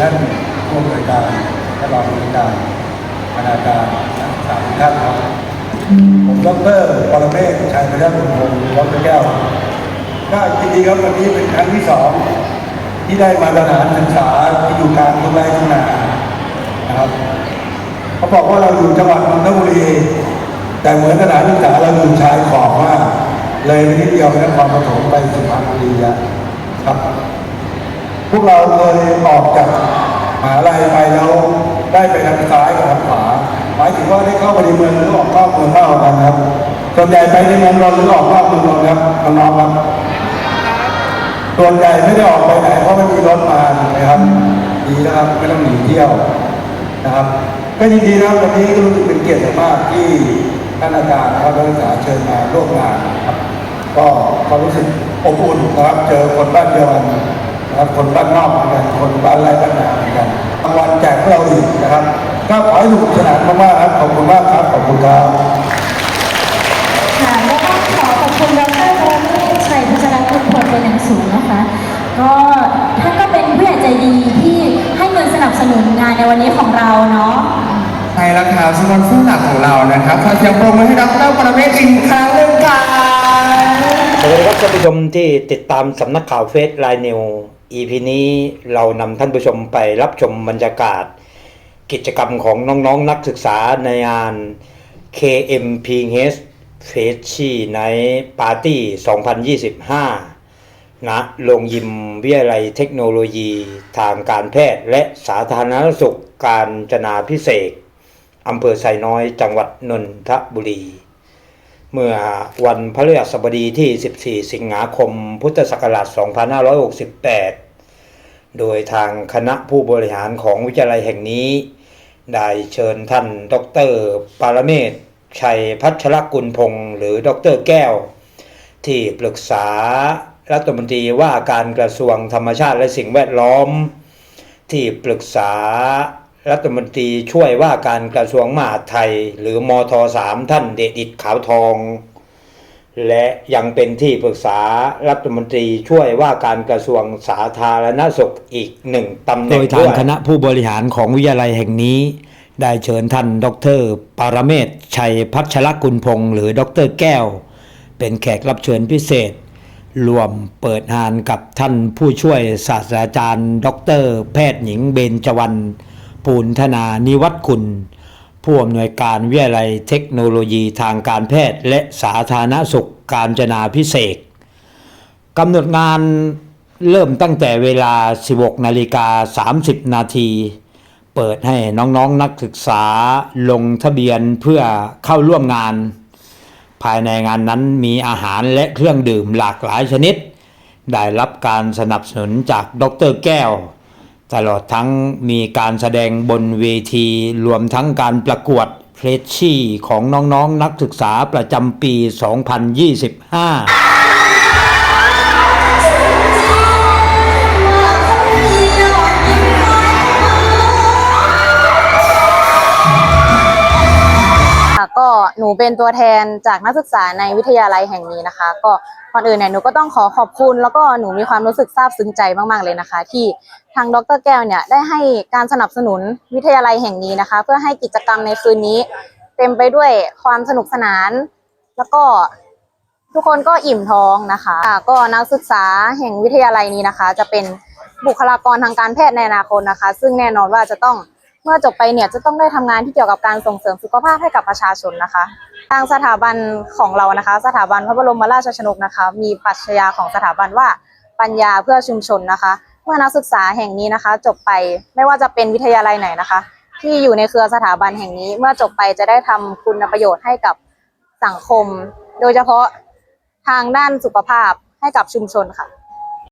ท่านผู้อำนวยการและรองผู้อำนวยการคณาจารย์นักศึกษาทุกท่านครับผมดรปรเมศชัยพยัคฆ์บุญพงศ์ดรแก้วก็ยินดีครับวันนี้เป็นครั้งที่สองที่ได้มาสถานศึกษาที่อยู่กลางทุ่งไร่ทุ่งนานะครับเขาบอกว่าเราอยู่จังหวัดนนทบุรีแต่เหมือนสถานศึกษาเราอยู่ชายขอบมากเลยนิดเดียวไปนครปฐมไปสุพรรณบุรีครับ พวกเราเคยออกจากมหาลัยไปแล้วได้ไปทางซ้ายกับทางขวาหมายถึงว่าได้เข้าไปในเมืองหรือออกนอกเมืองมากกว่ากันครับส่วนใหญ่ไปในเมืองนนหรือออกนอกเมืองนนท์ครับน้องๆครับส่วนใหญ่ไม่ได้ออกไปไหนเพราะไม่มีรถมานะครับดีนะครับไม่ต้องหนีเที่ยวนะครับก็ยินดีนะครับวันนี้ก็รู้สึกเป็นเกียรติมากที่ท่านอาจารย์นะครับนักศึกษาเชิญมาร่วมงานครับก็ความรู้สึกอบอุ่นนะครับ เจอคนบ้านเดียวกัน นะครับคนบ้านนอกเหมือนกันคนบ้านไร่บ้านนาเหมือนกันรางวัลแจกพวกเราอีกนะครับก็ขอให้สนุกสนานมากๆครับขอบคุณมากครับขอบคุณครับค่ะแล้วก็ขอขอบคุณดรวรเมศชัยพัชรคุณพลเป็นอย่างสูงนะคะ ก็ท่านก็เป็นผู้ใหญ่ใจดีที่ให้เงินสนับสนุนงานในวันนี้ของเราเนาะใช่แล้วครับสปอนเซอร์หลักของเรานะครับขอเสียงปรบมือให้ดรปรเมศอีกครั้งหนึ่งครับสวัสดีครับท่านผู้ชมที่ติดตามสำนักข่าวเฟสไลน์นิว EP นี้เรานำท่านผู้ชมไปรับชมบรรยากาศ กิจกรรมของน้องๆนนักศึกษาในงาน KMPH f e s h i Night Party 2025 ณ โรงยิมวิทยาลัยเทคโนโลยีทางการแพทย์และสาธารณสุขการจนาพิเศษอำเภอไซน้อยจังหวัดนนทบุรี เมื่อวันพฤหัสบดีที่ 14 สิงหาคม พุทธศักราช 2568 โดยทางคณะผู้บริหารของวิทยาลัยแห่งนี้ ได้เชิญท่าน ดร ปารเมศ ชัยพัชรกุลพงศ์หรือดรแก้ว ที่ปรึกษารัฐมนตรีว่าการกระทรวงธรรมชาติและสิ่งแวดล้อม ที่ปรึกษา รัฐมนตรีช่วยว่าการกระทรวงมหาดไทย หรือมทสามท่านเดชอิดขาวทอง และยังเป็นที่ปรึกษารัฐมนตรีช่วยว่าการกระทรวงสาธารณสุขอีกหนึ่งตำแหน่งโดยทางคณะผู้บริหารของวิทยาลัยแห่งนี้ ได้เชิญท่านดรปารเมศชัยพัชรกุลพงศ์หรือดรแก้ว เป็นแขกรับเชิญพิเศษรวมเปิดงานกับท่านผู้ช่วยศาสตราจารย์ ดร แพทย์หญิงเบญจวรรณ ปูนธนานิวัฒน์คุณ ผู้อำนวยการวิทยาลัยเทคโนโลยีทางการแพทย์ และสาธารณสุขการจนาพิเศษกกำหนดงานเริ่มตั้งแต่เวลา 16นาฬิกา30 นาที เปิดให้น้องๆนนักศึกษาลงทะเบียนเพื่อเข้าร่วมงาน ภายในงานนั้นมีอาหารและเครื่องดื่มหลากหลายชนิด ได้รับการสนับสนุนจากดรแก้ว ตลอดทั้งมีการแสดงบนเวที รวมทั้งการประกวดเพลชชี่ของน้องๆนนักศึกษาประจำปี 2025 หนูเป็นตัวแทนจากนักศึกษาในวิทยาลัยแห่งนี้นะคะ ก็ก่อนอื่นเนี่ยหนูก็ต้องขอขอบคุณ แล้วก็หนูมีความรู้สึกซาบซึ้งใจมากๆเลยนะคะ ที่ทางดรแก้วเนี่ยได้ให้การสนับสนุนวิทยาลัยแห่งนี้นะคะ เพื่อให้กิจกรรมในคืนนี้ เต็มไปด้วยความสนุกสนาน แล้วก็ทุกคนก็อิ่มท้องนะคะค่ะก็นักศึกษาแห่งวิทยาลัยนี้นะคะ จะเป็นบุคลากรทางการแพทย์ในอนาคตนะคะ ซึ่งแน่นอนว่าจะต้อง เมื่อจบไปเนี่ยจะต้องได้ทำงานที่เกี่ยวกับการส่งเสริมสุขภาพให้กับประชาชนนะคะ ทางสถาบันของเรานะคะ สถาบันพระบรมราชชนกนะคะ มีปรัชญาของสถาบันว่าปัญญาเพื่อชุมชนนะคะ เมื่อนักศึกษาแห่งนี้นะคะ จบไปไม่ว่าจะเป็นวิทยาลัยไหนนะคะ ที่อยู่ในเครือสถาบันแห่งนี้ เมื่อจบไปจะได้ทำคุณประโยชน์ให้กับสังคม โดยเฉพาะทางด้านสุขภาพให้กับชุมชนค่ะ